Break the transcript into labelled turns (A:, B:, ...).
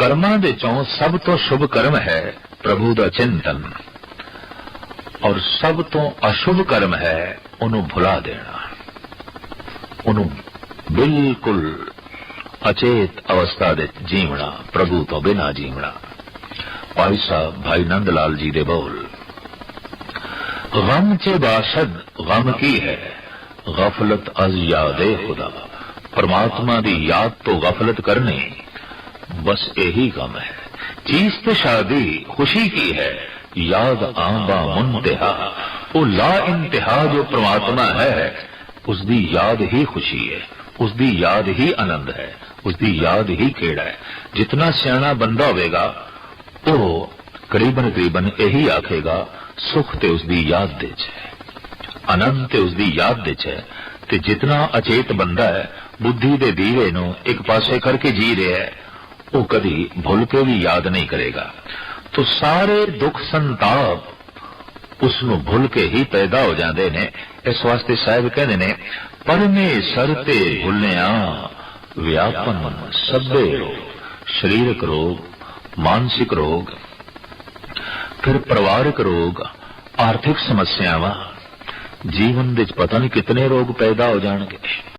A: ਕਰਮਾਂ ਦੇ ਚੋਂ ਸਭ ਤੋਂ ਸ਼ੁਭ ਕਰਮ ਹੈ ਪ੍ਰਭੂ ਦਾ ਚਿੰਤਨ। ਔਰ ਸਭ ਤੋਂ ਅਸ਼ੁਭ ਕਰਮ ਹੈ ਉਹਨੂੰ ਭੁਲਾ ਦੇਣਾ। ਉਹਨੂੰ ਬਿਲਕੁਲ ਅਚੇਤ ਅਵਸਥਾ ਦੇ ਜੀਵਣਾ, ਪ੍ਰਭੂ ਤੋਂ ਬਿਨਾ ਜੀਵਣਾ। ਭਾਈ ਸਾਹਿਬ, ਭਾਈ ਨੰਦ ਲਾਲ ਜੀ ਦੇ ਬੋਲ। ਗਮ ਚ ਬਾਸ਼ਦ, ਗਮ ਕੀ ਹੈ? ਗਫਲਤ ਅਜ਼ ਯਾਦੇ ਖੁਦਾ। ਪਰਮਾਤਮਾ ਦੀ ਯਾਦ ਤੋਂ ਗਫਲਤ ਕਰਨੀ। ਬਸ ਇਹੀ ਗਮ ਹੈ ਚੀਜ਼ ਤੇ ਸ਼ਾਦੀ ਖੁਸ਼ੀ ਕੀ ਹੈ ਯਾਦ ਆਂਬਾ ਮੁੰਤਹਾ ਉਹ ਲਾ ਇੰਤਹਾ ਜੋ ਪ੍ਰਮਾਤਮਾ ਹੈ ਉਸ ਦੀ ਯਾਦ ਹੀ ਖੁਸ਼ੀ ਹੈ ਉਸ ਦੀ ਯਾਦ ਹੀ ਆਨੰਦ ਹੈ ਉਸ ਦੀ ਯਾਦ ਹੀ ਖੇੜਾ ਹੈ ਜਿਤਨਾ ਸਿਆਣਾ ਬੰਦਾ ਹੋਵੇਗਾ ਉਹ ਕਰੀਬਨ ਕਰੀਬਨ ਇਹੀ ਆਖੇਗਾ ਸੁਖ ਤੇ ਉਸ ਦੀ ਯਾਦ ਦੇ ਚ ਆਨੰਦ ਤੇ ਉਸ ਦੀ ਯਾਦ ਦੇ ਚ ਤੇ ਜਿਤਨਾ ਅਚੇਤ ਬੰਦਾ ਹੈ ਬੁੱਧੀ ਦੇ ਦੀਵੇ ਨੂੰ ਇੱਕ ਪਾਸੇ ਕਰਕੇ ਜੀ ਰਿਹਾ ਹੈ ਉਹ ਕਦੀ ਭੁੱਲ ਕੇ ਵੀ ਯਾਦ ਨਹੀਂ ਕਰੇਗਾ ਤੋ ਸਾਰੇ ਦੁੱਖ ਸੰਤਾਪ ਉਸ ਨੂੰ ਭੁੱਲ ਕੇ ਹੀ ਪੈਦਾ ਹੋ ਜਾਂਦੇ ਨੇ ਇਸ ਵਾਸਤੇ ਸਾਹਿਬ ਕਹਿੰਦੇ ਨੇ ਪਰਮੇਸ਼ਰ ਤੇ ਭੁੱਲਿਆ ਵਿਆਪਨ ਸਭੇ ਰੋਗ ਸਰੀਰਕ ਰੋਗ ਮਾਨਸਿਕ ਰੋਗ ਫਿਰ ਪਰਿਵਾਰਕ ਰੋਗ ਆਰਥਿਕ ਸਮੱਸਿਆਵਾਂ ਜੀਵਨ ਵਿੱਚ ਪਤਾ ਨਹੀਂ ਕਿਤਨੇ ਰੋਗ ਪੈਦਾ ਹੋ ਜਾਣਗੇ